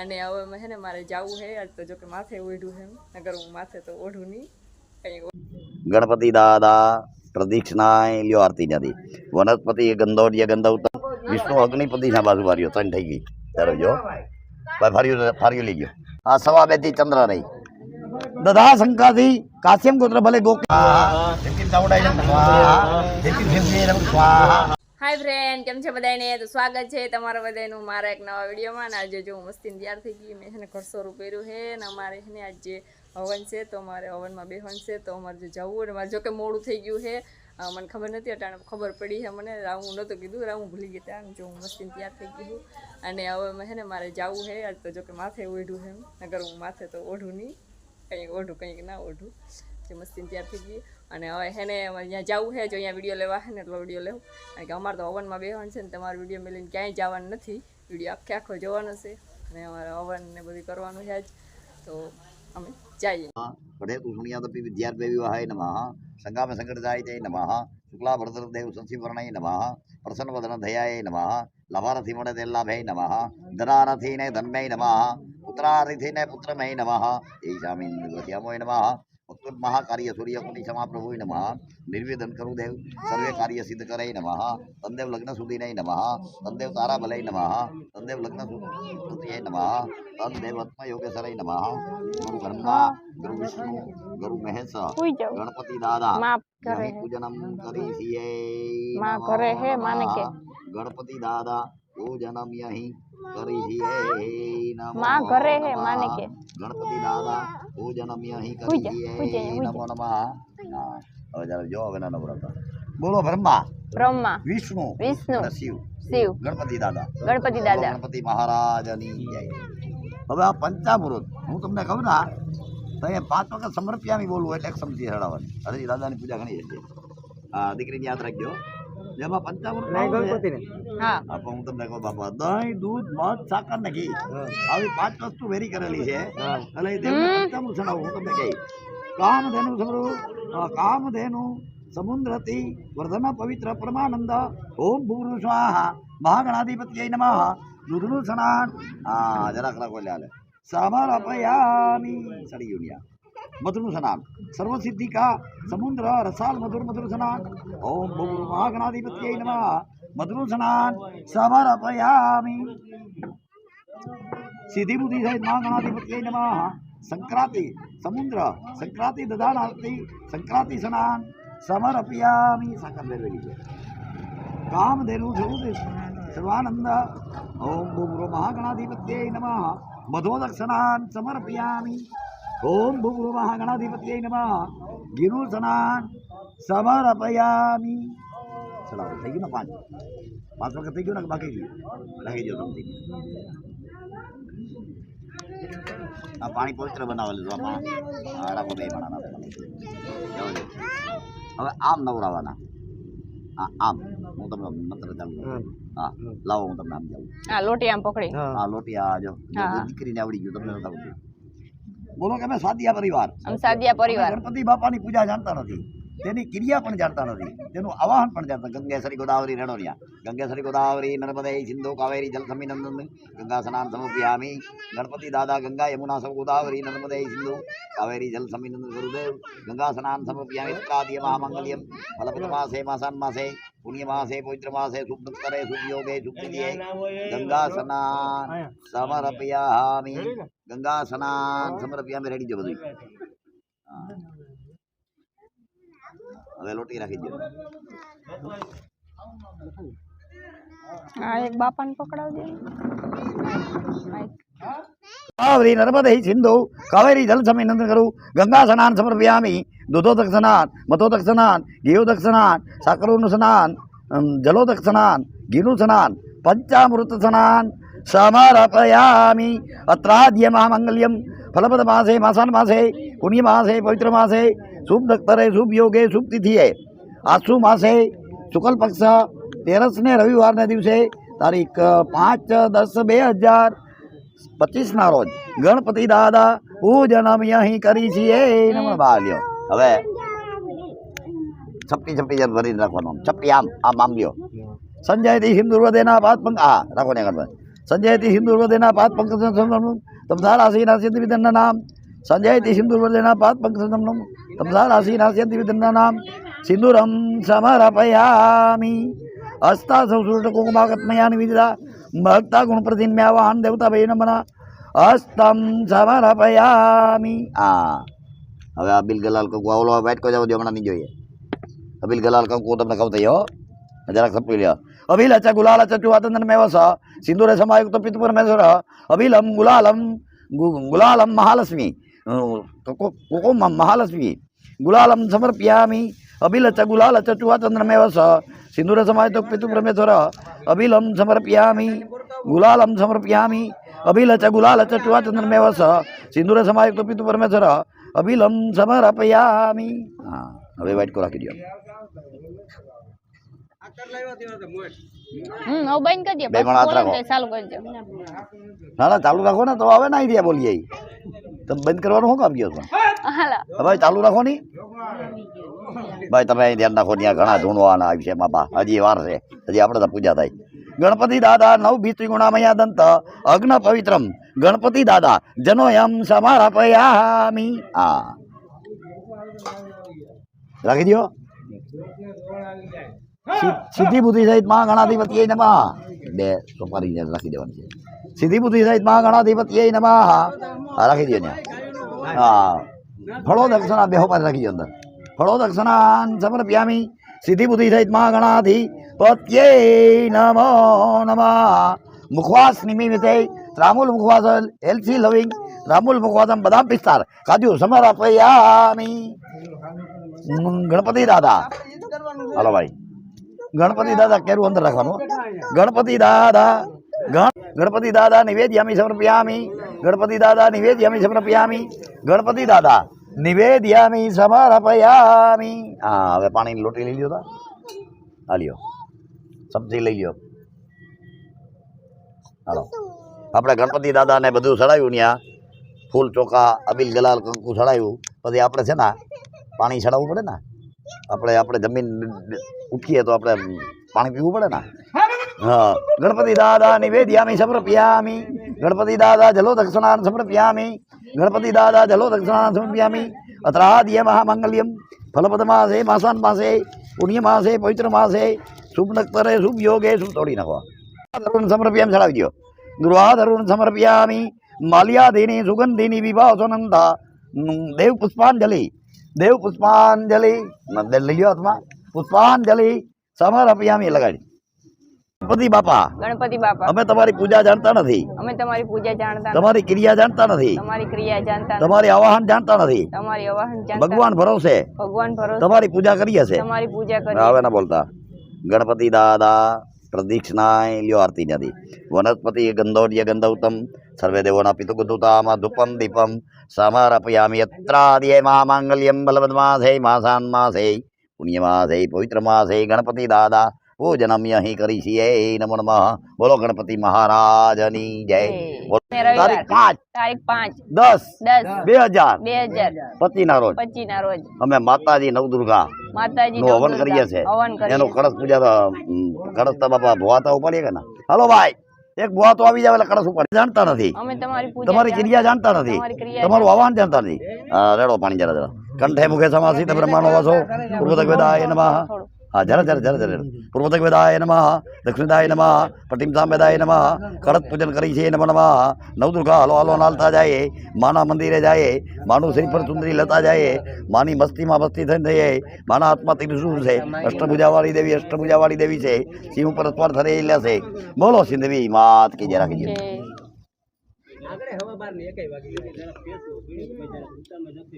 અને હવે છે ને મારે જવું છે આજ તો જો કે માથે ઓઢું છે એમ. નગર હું માથે તો ઓઢું નહીં. કંઈ ગણપતિ દાદા પ્રદક્ષિણાય લ્યો આરતી નથી વનસ્પતિ ગંધોડિય ગંધવતમ વિષ્ણુ અગ્નિપતિ ના બાજુ વાર્યો ત્રણ થઈ ગઈ. ત્યારે જો. ફાર્યું ફર્યું ફર્યું લઈ ગયો. આ સવા બેથી ચંદ્ર રહી દધા શંકાથી કાશ્યમ ગોત્ર ભલે ગોકા હાય ફ્રેન્ડ કેમ છે બધાને તો સ્વાગત છે તમારા બધાનું મારા એક નવા વિડીયોમાં. અને આજે જો હું મસ્તીને તૈયાર થઈ ગઈ, મેં છે ને ઘરસોરું પહેર્યું છે. અને અમારે છે ને આજે હવન છે, તો અમારે હવનમાં બેહન છે, તો અમારે જો જવું અને મારે જો કે મોડું થઈ ગયું છે. મને ખબર નથી, અટાણે ખબર પડી છે મને. રાવું નહોતું કીધું, રાવું ભૂલી ગઈ ત્યાં. જો હું મસ્તીને તૈયાર થઈ છું. અને હવે છે ને મારે જવું છે. આજ તો જો કે માથે ઓઢું છે એમ. નગર હું માથે તો ઓઢું નહીં. કંઈક ઓઢું, કંઈક ના ઓઢું. જે મસ્તીને તૈયાર થઈ ગઈ. અને હવે હેને અહીંયા જવું છે, જો અહીંયા વીડિયો લેવા છે ને, એટલો વીડિયો લેવું. કારણ કે અમારે તો ઓવનમાં બેહવાનું છે ને, તમારો વીડિયો મેળવીને ક્યાંય જવાનું નથી. વીડિયો આખે આખો જોવાનો છે. અને અમારે ઓવન ને બધું કરવાનું છે આજ તો અમે જઈએ. પઢે તું સુણિયા તપી વિદ્યાર્થ વિવાહાય નમઃ સંગામે જય નમઃ શુક્લા ભરતર દેવ સંસી વર્ણાય નમઃ પ્રસન્ન વદન ધયાય નમઃ લાભે નમઃ ધનારથી ને ધન્મય નમઃ પુત્રારથી ને પુત્રમય નમઃ નિવૃત્યામોય નમઃ ભક્તુર મહાકાર્ય સૂર્ય કુંડી સમા પ્રભુય નમઃ નિર્વેદન કરું દેવ સર્વે કાર્ય સિદ્ધ કરે નમઃ તંદેવ લગ્ન સુધી નહીં નમઃ તંદેવ તારા ભલય નમઃ તંદેવ લગ્ન સુધી નમઃ તંદેવ આત્મ યોગેશ્વરય નમઃ ગુરુ બ્રહ્મા ગુરુ વિષ્ણુ ગુરુ મહેશ સુઈ જાઉં ગણપતિ દાદા માફ કરે અહીં પૂજનમ કરી છીએ માં કરે હે, માને કે. ગણપતિ દાદા નમો નમઃ. જા, હવે બોલો બ્રહ્મા. બ્રહ્મા. વિષ્ણુ. વિષ્ણુ. શિવ. શિવ. ગણપતિ દાદા. ગણપતિ દાદા. ગણપતિ મહારાજની જય. હવે આ પંચામૃત હું તમને કહું ના તમે પાંચ વખત સમર્પ્યામી બોલવું એટલે સમજી હડાવવાની હરજી દાદાની પૂજા ઘણી છે. દીકરીની યાદ રાખજો. જેમાં છે, હા. હા, તમને કહું બાપા દહીં દૂધ મધ સાકર ને ઘી. આવી પાંચ વસ્તુ વેરી કરેલી છે. એટલે એ દેવને પંચામૃત સડાવું હું તમને કહી. કામધેનુ સમૃ કામધેનુ સમુદ્રતી વર્ધન પવિત્ર પરમાનંદ. ઓમ ભૂરુ સ્વાહા મહાગણાધિપત્ય નમઃ. દૂધનું સ્નાન હા જરાક રાખો લે. હાલે અપયામી સડી ગયું ન્યા. મધુરનું સ્નાન સર્વસિદ્ધિકા સમુદ્ર રસાલ મધુર મધુર સ્નાન ઓમ ભૂરુ મહાગણાધિપત્ય નમઃ મધુરનું સ્નાન સમર્પયામિ સિદ્ધિ બુદ્ધિ સહિત મહાગણાધિપત્ય નમઃ સંક્રાંતિ સમુદ્ર સંક્રાંતિ દદાન આરતી સંક્રાંતિ સ્નાન સમર્પયામિ સાકર બેરવેલી છે કામધેનુ સૌદ સર્વાનંદ ઓમ ભૂમરો મહાગણાધિપત્ય નમઃ મધોદક સ્નાન સમર્પયામિ ઓમ ભૂમરો મહાગણાધિપત્ય નમઃ. ગિરુ સ્નાન સમર્પયામિ. ચલાવો થઈ ગયું ને પાંચ? પાંચ વખત થઈ ગયું ને બાકી ગયું? લાગી ગયો સમજી આ પાણી પવિત્ર બનાવેલું છે આ રાખો બે માણા. હવે આમ નવરાવાના. હા આમ. હું તમને મંત્ર ચાલુ. હા લાવો હું તમને આમ જાઉં હા લોટી આમ પકડી. હા. લોટી આ જો. દીકરીને આવડી ગયું તમને નથી આવડતું. બોલો કે અમે સાદિયા પરિવાર. સાદિયા પરિવાર. ગણપતિ બાપાની પૂજા જાણતા નથી. તેની ક્રિયા પણ જાણતા નથી. તેનું આવાહન પણ જાણતા ગંગેશ્વરી ગોદાવરી રણોરિયા ગંગેશ્વરી ગોદાવરી નર્મદે સિંધુ કાવેરી જલ સમિનંદન ગંગા સ્નાન સમુપ્યામી ગણપતિ દાદા ગંગા યમુના સૌ ગોદાવરી નર્મદે સિંધુ કાવેરી જલ સમિનંદન ગુરુદેવ ગંગા સ્નાન સમુપ્યામી કાદ્ય મહામંગલ્યમ ફલપત માસે માસાન માસે પુણ્ય માસે પવિત્ર માસે શુભ કરે શુભ યોગે શુભ દિયે ગંગા સ્નાન સમર્પયામિ. ગંગા સ્નાન સમર્પયામિ રેડી જો બધું. હવે લોટી રાખી દો હા એક બાપાને પકડાવજો માઈક. નર્મદે સિંધુ કાવેરી જલ સમિનંદન કરું ગંગા સ્નાન સમર્પયામિ દૂધોદક સ્નાન મતોદક સ્નાન ઘીઓદક સ્નાન સાકરોનું સ્નાન જલોદક સ્નાન ઘીનું સ્નાન પંચામૃત સ્નાન અત્રાદ્ય મહામંગલ્યમ ફલપદ માસે માસાન માસે પુણ્ય માસે પવિત્ર માસે શુભ શુભ યોગે શુભ તિથિએ આસુ માસે શુકલ પક્ષ તેરસને રવિવારના દિવસે તારીખ પાંચ દસ બે હજાર પચીસના રોજ ગણપતિ દાદા પૂજન અમે અહીં કરી છીએ નમણ બાલ્યો હવે છપટી છપટી જેમ ભરીને રાખવાનું. આમ. છપટી આમ આમ આમ લ્યો. સંજય દી દેના બાદ પંગ આ, રાખો ને ગણપતિ સંજયતિ સિંદુર્વદેના પાદ પંકજમ તમસાર રાશિ નાશ્યંતિ વિધનના નામ. સંજયતિ સિંદુર્વદેના પાત પંકજમ તમસાર રાશિ નાશ્યંતિ વિધનના નામ. સિંદુરમ સમર્પયામિ. હસ્તા સંસૃષ્ટ કુંકુમાકત્મયાની નિવિદા ભક્તા ગુણપ્રતિમ્યાવાહન દેવતા ભય નમના. હસ્તમ સમર્પયામિ. આ. હવે આ બિલ ગલાલ કંકુ આવલો વાઇટ કો જાવ હમણાં નહીં જોઈએ. અબિલ ગલાલ કંકુ, તમને કહું થઈ હો? જરાક સપી લ્યો. અભિલ અચ ગુલાલ અચ ચુવાતંદન મેવસ સિંદુરે સમાયુક્ત પિતુ પરમેશ્વર અભિલમ ગુલાલમ ગુલાલમ મહાલક્ષ્મી કુકુમ મહાલક્ષ્મી ગુલાલમ સમર્પ્યામિ અભિલચ અચ ગુલાલ અચ ચુવાતંદન મેવસ સિંદુરે સમાયુક્ત પિતુ પરમેશ્વર અભિલમ સમર્પ્યામિ ગુલાલમ સમર્પ્યામિ અભિલચ અચ ગુલાલ અચ ચુવાતંદન મેવસ સિંદુરે સમાયુક્ત પિતુ અભિલમ સમર્પયામિ હા હવે વાઇટ રાખી દો હમ હવે બંધ કરી દે. બે પછી ગણા રાખો. ચાલુ કરજો ના ના ચાલુ રાખો ને તો હવે ના રહ્યા બોલીએ. તમે બંધ કરવાનું શું કામ ગયો છો? ચાલુ રાખો ની ભાઈ તમે અહીં ધ્યાન રાખો ત્યાં ઘણા ધૂણવાના આવી છે બાપા. હજી વાર છે. હજી આપણે તો પૂજા થાય. ગણપતિ દાદા નવ ભીત્રી ગુણામયા દંત અગ્ન પવિત્રમ. ગણપતિ દાદા જનો એમ સમારાપયામી. આ રાખી દો સીધી બુદ્ધિ સહિત મહા ગણાધિપતિ નમઃ. બે સોપારી રાખી દેવાની છે. સીધી બુદ્ધિ સહિત મહા ગણાધિપતિ નમઃ રાખી દે હા. ફળો દક્ષિણા બેહો પાસે રાખી દો અંદર. ફળો દક્ષિણાન સમર્પ્યામિ. સિદ્ધિ બુદ્ધિ સહિત મહા પત્યે નમો નમઃ. મુખવાસ નિમિત્તે રામુલ મુખવાસ હેલ્થી લવિંગ. રામુલ મુખવાસમ બદામ પિસ્તાર. કાજુ સમર હમ, ગણપતિ દાદા. હલો ભાઈ. ગણપતિ દાદા કેરું અંદર રાખવાનું? ગણપતિ દાદા, ગણ, ગણપતિ દાદા નિવેદ્યામી સમર્પયામિ, ગણપતિ દાદા નિવેદ્યામી સમર્પયામિ, ગણપતિ દાદા નિવેદ્યામી સમર્પયામી. હા, હવે પાણીની લોટી લઈ લ્યો તા. આ લ્યો. સબ્જી લઈ લ્યો. હાલો. આપણે ગણપતિ દાદાને બધું ચડાવ્યું ત્યાં ફૂલ ચોખા, અબીલ ગલાલ કંકુ ચડાવ્યું પછી આપણે છે ને પાણી ચડાવવું પડે ને? આપણે આપણે જમીન ઉઠીએ તો આપણે પાણી પીવું પડે ને? હા. ગણપતિ દાદા નિવેદ્યામી સમર્પ્યામી ગણપતિ દાદા જલો દક્ષિણાન સમર્પ્યામી ગણપતિ દાદા જલો દક્ષિણાન સમર્પ્યામી અત્રાદ્ય મહામંગલ્યમ. ફલપદમાસે માસાન માસે પુણ્યમાસે પવિત્ર માસે. શુભ નક્તરે શુભ યોગે શુભ તોડી નાખો? ધરુણ સમર્પ્યામ ચડાવી દો દુર્વાધરુણ સમર્પ્યામી માલ્યાદિની સુગંધિની વિવાહ સોનંદા દેવ પુષ્પાંજલિ દેવ પુષ્પાંજલિ ન- લઈ લ્યો હાથમાં. પુષ્પાંજલિ સમર્પયામી લગાડી. ગણપતિ બાપા ગણપતિ બાપા. અમે તમારી પૂજા જાણતા નથી. અમે તમારી પૂજા જાણતા તમારી ક્રિયા જાણતા નથી. તમારી ક્રિયા જાણતા તમારી આવાહન જાણતા નથી. તમારી આવાહન જાણતા ભગવાન ભરોસે. ભગવાન ભરોસે. તમારી પૂજા કરીએ છે. તમારી પૂજા કરી હવે ના બોલતા. ગણપતિ દાદા પ્રદક્ષિણાય આરતી નથી વનસ્પતિ ગંધોર્ય ગંધૌતમ સર્વે દેવોના પિતુગુતુતામાં ધૂપમ દીપમ સમર્પયામિ યત્રાદિએ મહામાંગલ્યમ બલવદમાસે માસાન માસે પુણ્યમાસે પવિત્ર માસે ગણપતિ દાદા પૂજન અમે અહીં કરી છીએ નમો નમઃ બોલો ગણપતિ મહારાજની જય. તારીખ પાંચ તારીખ પાંચ દસ દસ બે હજાર બે હજાર પચી ના રોજ પચી ના રોજ અમે માતાજી નવદુર્ગા માતાજી નું હવન કરીએ છે. હવન કરીએ એનું છે. કળશ પૂજા કળશ તો બાપા ભુવા ઉપાડીએ કે ના. હાલો ભાઈ એક ભુવા તો આવી જાય એટલે કળશ ઉપાડી જાણતા નથી. તમારી ક્રિયા જાણતા નથી. તમારું આહવાન જાણતા નથી. રેડો પાણી જરા જરા. કંઠે મુખે સમાસી તમે બ્રહ્માનો વાસો. પૂર્વતક વેદાય નમઃ. થોડું. હા જરા જરા જરા જરા પૂર્વતક વેદાય નમઃ દક્ષિણદાય નમઃ પટિમ સામેદાય નમઃ કળશ પૂજન કરી છે નમઃ નમઃ નવદુર્ગા હલો હલો નાલતા જાય માના મંદિરે જાય માનું શ્રીફળ સુંદરી લતા જાય માની મસ્તીમાં મસ્તી થઈને થઈએ માના હાથમાં ત્રિશુળ છે અષ્ટભુજાવાળી દેવી અષ્ટભુજાવાળી દેવી છે સિંહ ઉપર સ્પર થરેલા છે બોલો સિંધવી માત કે જરા કીજે જય.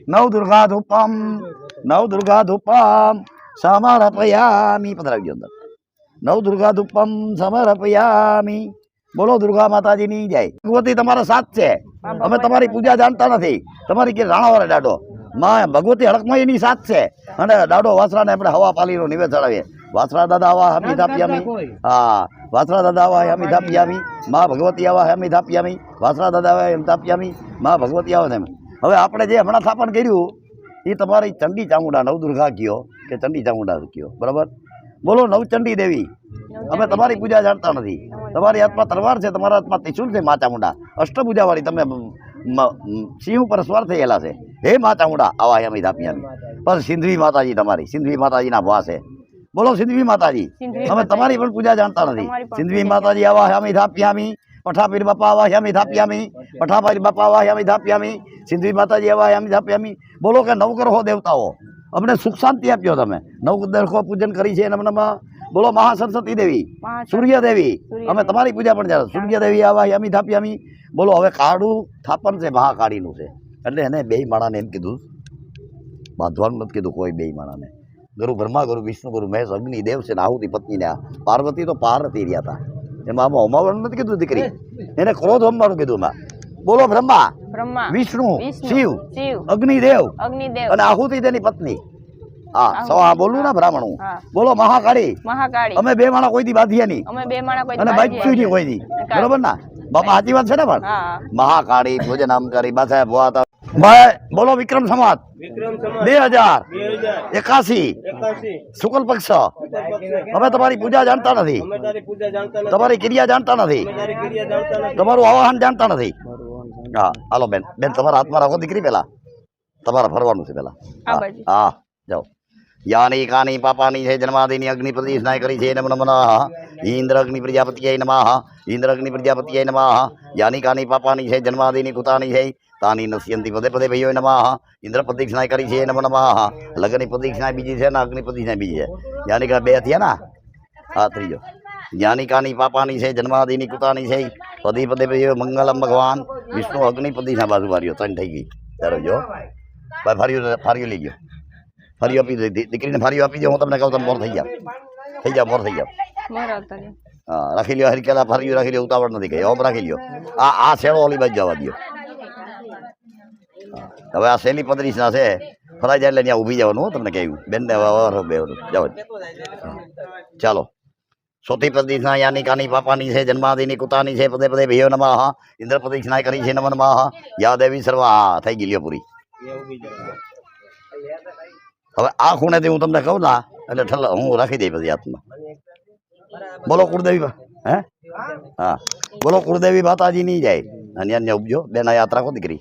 નવ દુર્ગા ધૂપમ નવ દુર્ગા ધૂપમ સમર્પયામી પધરાવજો અંદર નવ દુર્ગા ધૂપમ સમર્પયામી બોલો દુર્ગા માતાજીની જય ભગવતી તમારા સાથ છે. અમે તમારી પૂજા જાણતા નથી. તમારી કે રાણાવાળા દાડો. માં ભગવતી હડકમાં એની સાથ છે. અને દાડો વાસરાને આપણે હવા પાલીનો નિવેદ ચડાવીએ વાસરા દાદા આવા હમી ધાપિયામી. હા વાસરા દાદા આવા હમી ધાપિયામી. માં ભગવતી આવા હમી ધાપિયામી. વાસરા દાદા આવા એમ ધાપિયામી. માં ભગવતી આવા છે એમ. હવે આપણે જે હમણાં સ્થાપન કર્યું એ તમારી ચંડી ચામુંડા નવદુર્ગા કયો કે ચંડી ચામુંડા કયો? બરાબર? બોલો નવચંડી દેવી. અમે તમારી પૂજા જાણતા નથી. તમારી હાથમાં તલવાર છે તમારા હાથમાં ત્રિશુલ છે મા ચામુંડા. અષ્ટપૂજાવાળી તમે સિંહ ઉપર સ્વાર થયેલા છે. હે મા ચામુંડા આવા અમે ધાપિયામી બસ સિંધવી માતાજી તમારી સિંધવી માતાજીના ભવા છે. બોલો સિંધવી માતાજી. અમે તમારી પણ પૂજા જાણતા નથી. સિંધવી માતાજી આવા અમે ધાપિયામી પઠાપીર બાપા આવા ધાપ્યામી. પઠાપીર બાપા આવા ધાપ્યામી. સિંધવી માતાજી આવા ધાપ્યામી. બોલો કે નવગ્રહો દેવતાઓ અમને સુખ શાંતિ આપ્યો તમે. નવગ્રહો પૂજન કરી છે એના મનમાં. બોલો મહાસરસ્વતી દેવી સૂર્ય દેવી અમે તમારી પૂજા પણ જાણો. સૂર્ય દેવી આવા યામી ધાપિયામી. બોલો હવે કાળું થાપણ છે મહાકાળીનું છે. એટલે એને બે માણાને એમ કીધું બાંધવાનું નથી કીધું કોઈ બે માણાને. ગુરુ બ્રહ્મા ગુરુ વિષ્ણુ ગુરુ મહેશ અગ્નિ દેવ છે ને આહુતિ પત્નીને આ પાર્વતી તો પાર્વતી રહ્યા હતા. એમાં આમાં નથી કીધું દીકરી. એને ક્રોધ હોમવાનું કીધું માં. બોલો બ્રહ્મા. બ્રહ્મા. વિષ્ણુ શિવ શિવ. અગ્નિદેવ. અગ્નિદેવ. અને આહુતિ તેની પત્ની. હા સો આ બોલું ને બ્રાહ્મણું. હા. બોલો મહાકાળી. મહાકાળી. અમે બે માણા કોઈ દી બાંધ્યા નહીં. અમે બે માણા કોઈ અને કોઈ દી. બરોબર ના? બાપા સાચી વાત છે ને પણ? મહાકાળી ભોજનામ કરી બાસા मैं बोलो विक्रम समाज बे हज़ार एकासी शुक्ल पक्ष हमें तुम्हारी पूजा जानता नहीं तुम्हारी क्रिया जानता नहीं તમારું આવાહન જાણતા નથી હા હાલો બેન બેન તમારા હાથમાં રાખો દીકરી પેલા તમારા ફરવાનું છે પેલા હા જાઓ યાની કાની પાપાની છે જન્માદિની અગ્નિ પ્રતિષ્ઠા કરી છે નમ નમઃ ઇન્દ્ર અગ્નિ પ્રજાપતિય નમઃ ઇન્દ્ર અગ્નિ પ્રજાપતિય નમઃ યાની કાની પાપાની છે જન્માદિની કુતાની છે તાની નશ્યંતિ પદે પદે ભયો નમઃ ઇન્દ્ર પ્રતિષ્ઠા કરી છે નમ નમઃ લગ્નની પ્રતિષ્ઠા બીજી છે ને અગ્નિ પ્રતિષ્ઠા બીજી છે યાની કા બે થયા ને હા ત્રીજો જ્ઞાની કાની પાપાની છે જન્માદિની કુતાની છે પદી પદે ભયો મંગલમ ભગવાન વિષ્ણુ અગ્નિ પ્રતિષ્ઠા બાજુ વાર્યો ત્રણ થઈ ગઈ ચાલો જો ભાઈ ફાર્યું ફાર્યું લઈ ગયો ફરી આપી દે દી- દીકરીને ફરી આપી દે હું તમને કહું તમે મોર થઈ જાવ થઈ જાવ મોર થઈ જાવ મારા અવતારે. હા રાખી લ્યો હરિકેલા ફરી રાખી લ્યો ઉતાવળ નથી ગઈ ઓમ રાખી લ્યો આ આ શેડો ઓલી બાજુ જવા દો હવે આ શેલી પદરીસ ના છે. ફરાઈ જાય એટલે ત્યાં ઊભી જવાનું તમને કહ્યું. બેનને હવે બે જાઓ. ચાલો. સોતી પ્રદિક્ષના યાની કાની પાપાની છે, જન્માદિની કુતાની છે પદે પદે ભયો હા. ઇન્દ્ર ના કરી છે, નમ હા. યા દેવી સર્વ. હા, થઈ ગઈ લ્યો પૂરી. હવે આ ખૂણેથી હું તમને કહું ના, એટલે ઠલ હું રાખી દઈ પછી આત્મા બોલો કુળદેવી હે? હા. બોલો કુળદેવી માતાજી નહીં જાય. અને અન્ય ઉપજો બેના યાત્રા કો દીકરી?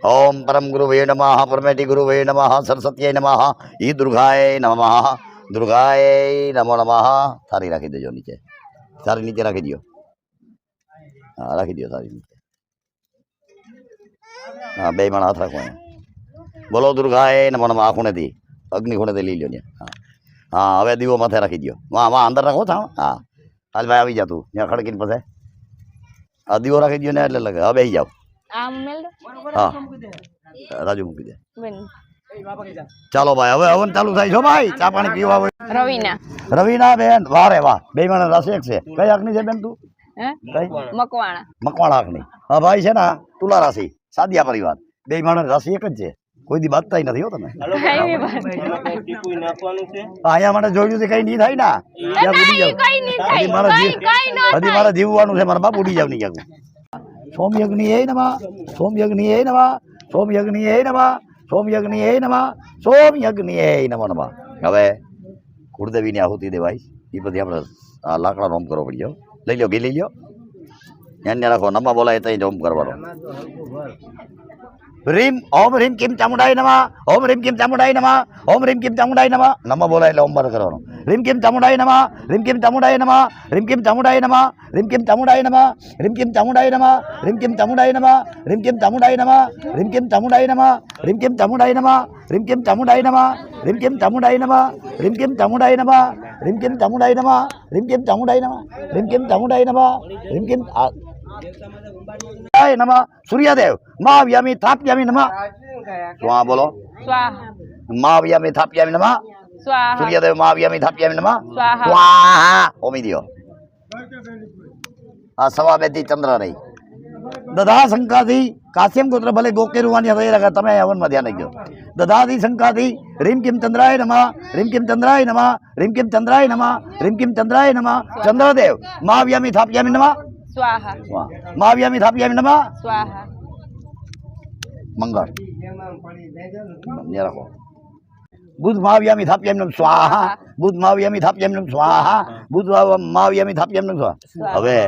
ઓમ પરમ ગુરુ વે નમઃ પરમેટી ગુરુ વે નમઃ સરસ્વતીય નમઃ ઈ દુર્ગાય નમઃ દુર્ગાય નમો નમઃ સારી રાખી દેજો નીચે સારી નીચે રાખી દો હા રાખી દો સારી નીચે હા બે માણ હાથ રાખો બોલો દુર્ગાય નમો નમઃ ખૂણેથી અગ્નિ ખૂણેથી લઈ લો ને હા હા હવે દીવો માથે રાખી દો વાહ વાહ અંદર રાખો થાણ હા હાલ ભાઈ આવી જા તું ત્યાં ખડકીને પાસે આ દીવો રાખી દો ને એટલે લગે હવે બેસી જાઓ. હા. રાજુ મૂકી દે. ચાલો ભાઈ હવે હવન ચાલુ થાય છો ભાઈ. ચા પાણી પીવા હોય. રવિના. રવિના બેન વાહ રે વાહ. બે માણસ રસ એક છે કઈ અગ્નિ છે બેન તું? હે? મકવાણા. મકવાણા અગ્નિ હા ભાઈ છે ને તુલા રાશિ. સાદિયા પરિવાર. બે માણસ રાશિ એક જ છે. કોઈ દી બાંધતા નથી હો તમે અહીંયા માટે જોયું છે કઈ નહીં થાય ના ત્યાં ઉડી જાવ કઈ નહીં થાય. હજી મારા જીવ હજી મારે જીવવાનું છે. મારા બાપ ઉડી જાવ નહીં ક્યાંક. சோம்யக்னியே நம சோம்யக்னியே நம சோம்யக்னியே நம சோம்யக்னியே நம சோம்யக்னியே નમો નમઃ. હવે કુળદેવીની આહુતિ દેવાઈ એ બધી આપણે આ લાકડા રોમ કરવો પડ્યો લઈ લો ઘી લઈ લો ધ્યાન રાખો, નમા બોલાય તો રોમ કરવાનો. રીમ ઓમ રીમ કિમ ચામુંડાય નમા ઓમ રીમ કિમ ચામુંડાય નમા ઓમ રીમ કિમ ચામુંડાય નમા નમા બોલાય એટલે ઓમ બર કરવાનો રીમ કિમ ચામુંડાય નમા રીમ કિમ ચામુંડાય નમા રીમ કિમ ચામુંડાય નમા રીમ કિમ ચામુંડાય નમા રીમ કિમ ચામુંડાય નમા રીમ કિમ ચામુંડાય નમા રીમ કિમ ચામુંડાય નમા રીમ કિમ ચામુંડાય નમા રીમ કિમ ચામુંડાય નમા રીમ કિમ ચામુંડાય નમા રીમ કિમ ચામુંડાય નમા રીમ કિમ ચામુંડાય નમા રીમ કિમ ચામુંડાય નમા રીમ કિમ ચામુંડાય નમા રીમ કિમ ચામુંડાય નમા રીમ जय नमः सूर्यदेव। माव्यामि थाप्यामि नमः। स्वाहा बोलो। स्वाहा। माव्यामि थाप्यामि नमः। स्वाहा। सूर्यदेव माव्यामि थाप्यामि नमः। स्वाहा। ओम दियो। असवाबेति चंद्र रे दधा संकादि काश्यम गोत्र भले गोके रुवानी हदय लगा तमे अवन मध्यान गयो दधादि संकादि रिम किम चंद्राय नमः। रिम किम चंद्राय नमः। रिम किम चंद्राय नमः। रिम किम चंद्राय नमः। चंद्रदेव माव्यामि थाप्यामि नमः। स्वाहा मावियम थापियम नमः स्वाहा मंगल निरखो बुद्ध मावियम थापियम नमः स्वाहा बुद्ध मावियम थापियम नमः स्वाहा बुद्ध मावियम थापियम नमः स्वाहा अबे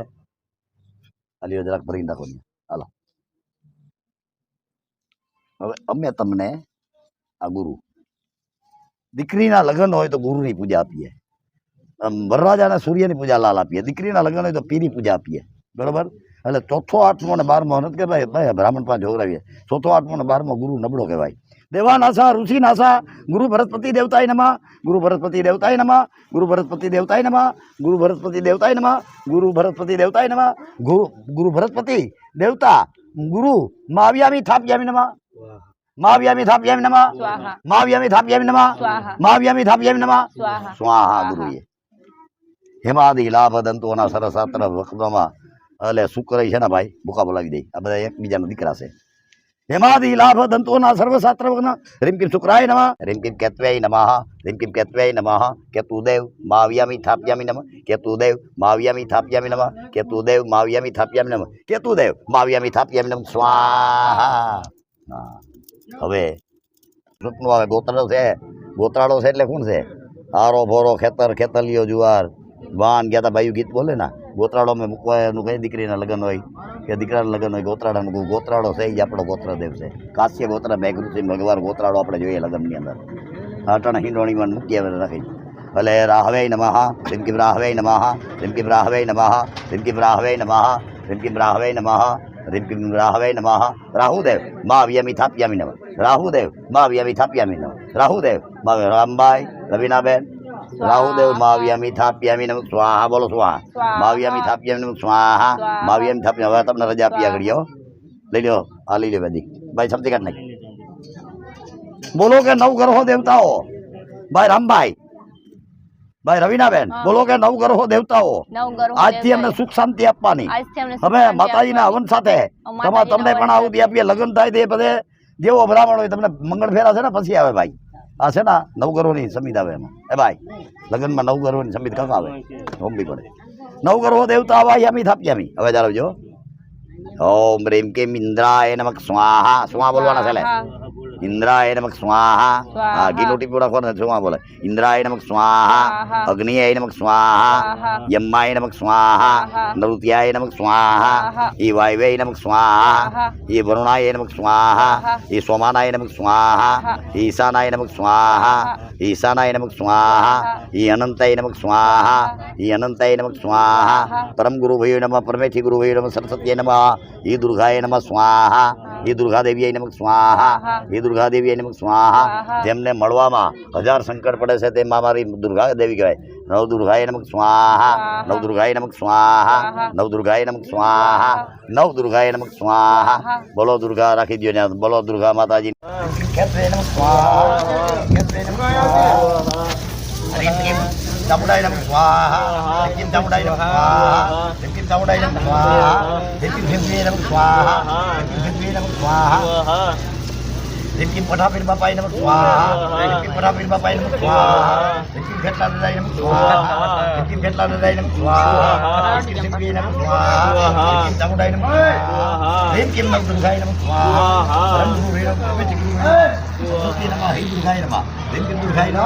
अलियो दरक परिंदा कोनी अलो अबे अम्मे तमने अगुरु दिक्री ना लगन होए तो गुरु नहीं पूजा पिए वर्राजा ना सूर्य नहीं पूजा लाला पिए दिक्री ना लगन होए तो पीरी पूजा पिए બરોબર? એટલે ચોથો આઠમો અને બારમો નથી કે ભાઈ ભાઈ બ્રાહ્મણ પાસે જોવરાવીએ ચોથો આઠમો અને બારમો ગુરુ નબળો કહેવાય. દેવાનાસા ઋષિ નાસા ગુરુ ભરતપતિ દેવતાય નમા ગુરુ ભરતપતિ દેવતાય નમા ગુરુ ભરતપતિ દેવતાય નમા ગુરુ ભરતપતિ દેવતાય નમા ગુરુ ભરતપતિ દેવતાય નમા ગુરુ ગુરુ ભરતપતિ દેવતા ગુરુ માવ્યામી થાપ્યામી નમા. માવ્યામી થાપ્યામી નમા. માવ્યામી થાપ્યામી નમઃ. માવ્યામી થાપ્યામી નમા. સ્વાહા. ગુરુ ગુરુએ. હેમાદિ લાભ દંતોના સરસાત્ર વખતમાં એટલે શુક્ર છે ને ભાઈ? ભૂકા બોલાવી દે. આ બધા એકબીજાના દીકરા છે. હેમાદી લાભ દંતોના સર્વશાસ્ત્ર વગન રીમ કિમ શુક્રાય નમઃ? રીમ કેતવ્યાય કેત્વય નમઃ? રીમ કિમ નમઃ? કેતુદેવ માવ્યામી થાપ્યામી નમઃ? કેતુદેવ માવ્યામી થાપ્યામી નમઃ? કેતુદેવ માવ્યામી થાપ્યામી નમઃ? કેતુદેવ માવ્યામી થાપ્યામી નમઃ? સ્વાહા! હવે રૂપનું આવે ગોતરાળો છે. ગોતરાળો છે એટલે કોણ છે? આરો ભોરો ખેતર ખેતલિયો જુવાર. વાન ગયા તા ભાઈ ગીત બોલે ને? ગોતરાળો મેં મૂકવા એનું કઈ દીકરીના લગ્ન હોય કે દીકરાના લગ્ન હોય ગોતરાળાનું ગોત્રાળો છે એ આપણો ગોત્રદેવ છે. કાશ્ય ગોત્રા મેઘઋષિ ભગવાન ગોતરાળો આપણે જોઈએ લગ્નની અંદર. અટણ હિંડોણીમાં મૂકીએ રાખી. ભલે રાહવે નમઃ રીમ કિમ રાહવે નમઃ રીમ કિમ રાહવે નમઃ રીમ કિમ રાહવે નમઃ રીમ કિમ રાહવે નમઃ રીમ રાહવે નમઃ. રાહુદેવ, મા વ્યમી થાપ્યામી નમઃ. રાહુદેવ, મા વ્યમી થાપ્યામી નમઃ. રાહુદેવ, મા રામભાઈ રવિનાબેન રાહુદેવ માવ્યામી થાપ્યામી નમુક સ્વાહા બોલો સ્વાહા. માવ્યામી થાપ્યામી નમઃ સ્વાહા. માવ્યામી થાપ્યા હવે તમને રજા આપી આગળ લઈ લ્યો આ લઈ લો બધી ભાઈ સમજી કાઢ નાખી બોલો કે નવ ગ્રહો દેવતાઓ ભાઈ રામભાઈ ભાઈ રવિનાબેન. બોલો કે નવ ગ્રહો દેવતાઓ આજથી અમને સુખ શાંતિ આપવાની હવે માતાજીના હવન સાથે તમને પણ આવું આપીએ લગ્ન થાય તે બધે જેવો બ્રાહ્મણ હોય તમને મંગળ ફેરા છે ને પછી આવે ભાઈ આ છે ને નવગરોની સમિત આવે એમાં. એ ભાઈ, લગ્નમાં નવગરોની સમિત કાં આવે? હોમવી પડે. નવગરો દેવતા યામી થાપ્યામી હવે ચાલો જો. ઓમ રીમ કેમ ઇન્દ્રાય નમક સ્વાહા. સ્વા બોલવાના છે લે ઇન્દ્રાય નમક સ્વાહા સ્વાહા. હા ગીલોટી પૂરા ખોર ને સ્વા બોલે ઇન્દ્રાય નમક સ્વાહા સ્વાહા. અગ્નિય નમક સ્વાહા સ્વાહા. યમાય નમક સ્વાહા સ્વાહા. નૃત્યાય નમક સ્વાહા સ્વાહા. ઈ વાયવે નમક સ્વાહા સ્વાહા. ઈ વરુણાય નમક સ્વાહા સ્વાહા. ઈ સોમાનાય નમક સ્વાહા સ્વાહા. ઈ ઈશાનાય નમક સ્વાહા સ્વાહા. ઈ ઈશાનાય નમક સ્વાહા સ્વાહા. ઈ અનંતાય નમક સ્વાહા સ્વાહા. ઈ અનંતાય નમક સ્વાહા સ્વાહા. પરમ ગુરુ ભયો નમઃ પરમેથી ગુરુ ભયો નમઃ સરસ્વતીય નમઃ ઈ દુર્ગાય નમઃ સ્વાહા ઈ દુર્ગા દેવીય નમઃ સ્વાહા સ્વાહા. ઈ દુર્ગા દેવીય નમઃ સ્વાહા સ્વાહા. જેમને મળવામાં હજાર સંકટ પડે છે તેમાં મારી દુર્ગા દેવી કહેવાય નવ દુર્ગાય નમઃ સ્વાહા સ્વાહા. નવ દુર્ગાય નમઃ સ્વાહા સ્વાહા. નવ દુર્ગાય નમઃ સ્વાહા નવ દુર્ગાય નમઃ સ્વાહા સ્વાહા. બોલો દુર્ગા રાખી દો ત્યાં બોલો દુર્ગા માતાજી ખેત્રે નમઃ સ્વાહા ખેત્રે નમઃ સ્વાહા હરિમ કિમ ચામુંડાય નમઃ સ્વાહા હરિમ કિમ ચામુંડાય નમઃ સ્વાહા હરિમ કિમ ચામુંડાય નમઃ સ્વાહા હરિમ કિમ સિંધવે નમઃ સ્વાહા હરિમ કિમ સિંધવે નમઃ સ્વાહા હરિમ કિમ પઠાપીર બાપાય નમઃ સ્વાહા હરિમ કિમ પઠાપીર બાપાય નમઃ સ્વાહા હરિમ કિમ ખેટલા દદાય નમઃ સ્વાહા હરિમ કિમ ખેટલા દદાય નમઃ સ્વાહા હરિમ કિમ સિંધવે નમઃ સ્વાહા હરિમ